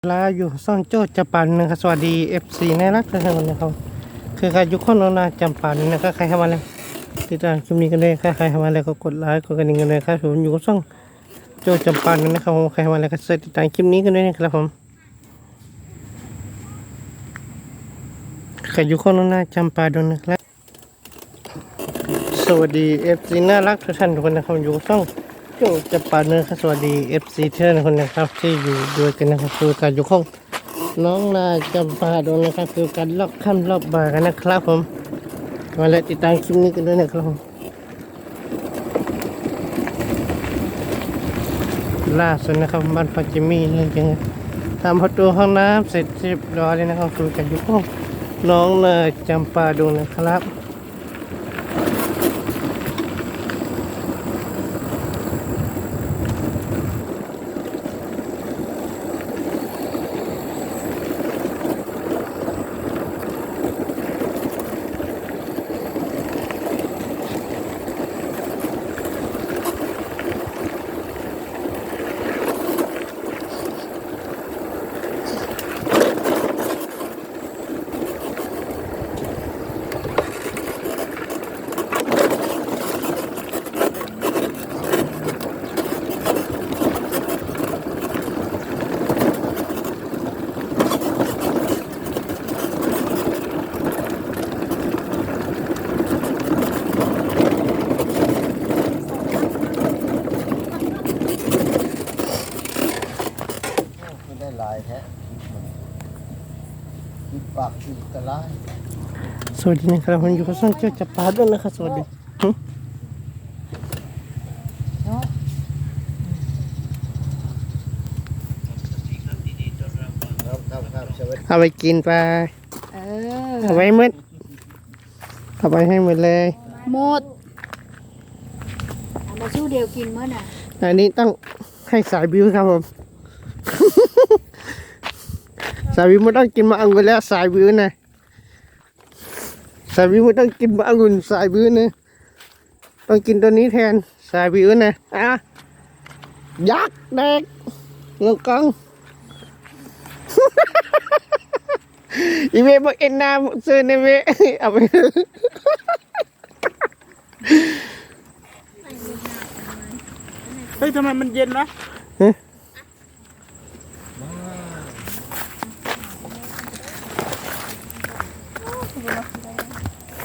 ลาอยู่ซ่องโจ้จำปันนะครับสวัสดี FC น่ารักทุกท่านนะครับคือใครอยู่คนนนาจำปันนะครับใครเข้ามาเลยติดตามคลิปนี้กันเลยครับใครเข้ามาเลยก็กดไลค์กดกระดิ่งกันเลยครับผมอยู่กับซ่องโจ้จำปันนะครับผมใครเข้ามาเลยก็ติดตามคลิปนี้กันด้วยนะครับผมใครอยู่คนนนาจำปาดนนะครับสวัสดี FC น่ารักทุกท่านทุกคนนะครับอยู่กับซ่อง โจจะปาเนอร์ครับสวัสดี FC เทอร์นคนนะครับ ที่อยู่ด้วยกันนะครับคือการอยู่ข้องน้องนาจำปาดงนะครับคือการลอบค่ำรอบบ่ายกันนะครับผมมาแล้วติดตามคลิปนี้กันด้วยนะครับผมล่าสุดนะครับบ้านพัจิมมี่เรื่องจริงทำประตูห้องน้ำเสร็จเรียบร้อยเลยนะครับคือการอยู่ข้องน้องนาจำปาดงนะครับ ปากกินกระไรสวัสดีนะครับผมอยู่กับช่องเจ้าจับปลาด้วยนะครับสวัสดีหึครับครับครับสวัสดีเอาไปกินไปเออเอาไว้มืดเอาไปให้หมดเลยหมดเอามาสู้เดียวกินเมื่อน่ะอันนี้ต้องให้สายบิวครับผม สายบิวไม่ต้องกินมะองุ่นแล้วสายบิวนะสายบิวไม่ต้องกินมะองุ่นสายบิวนะต้องกินตัวนี้แทนสายบิวนะอะยักษ์แดกลงกองอีเวบอกเอ็นนาเซอร์เนเวเอาไปเฮ้ยทำไมมันเย็นนะ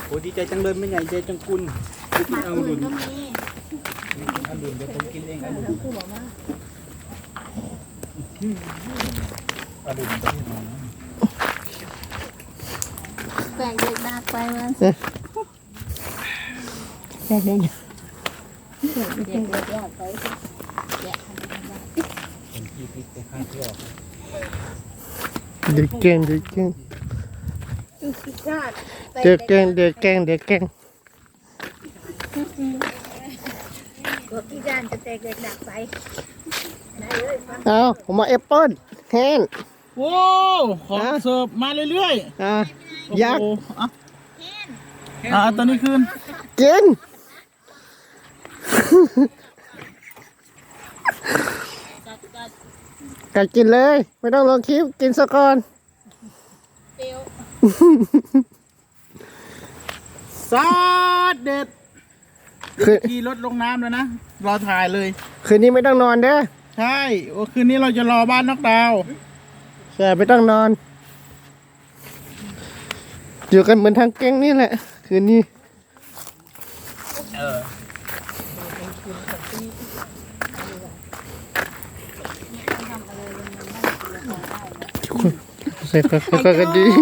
โอ้ดีใจจังเลยไม่ใหญ่ใจจังกุลกินเอาดุนเอาดุนเดี๋ยวผมกินเองเอาดุนเอาดุนแบ่งเด็กดากไปมันเอ๊ะแบ่งเด็กเด็กเด็กยากไปผมขี้พริกไปข้างที่ออกเด็กเก่งเด็กเก่ง เด็กเก่งเด็กเก่งเด็กเก่งกดที่ด้านจะแตกเด็กดักไปเอาผมมาแอปเปิ้ลแทนโว้ของเสิร์ฟมาเรื่อยอะๆยักษ์โอ้โหอะอะเอาตอนนี้คืนกินกัดกินเลย ไม่ต้องลงคลิปกินซะก่อน ซอสเด็ดคืนขี่รถลงน้ำแล้วนะ รอถ่ายเลย คืนนี้ไม่ต้องนอนเด้อใช่โอ้คืนนี้เราจะรอบ้านนอกดาวน์ใช่ไม่ต้องนอน อยู่กันเหมือนทางแก๊งนี่แหละ คืนนี้ใส่กระกระกระดิ่ง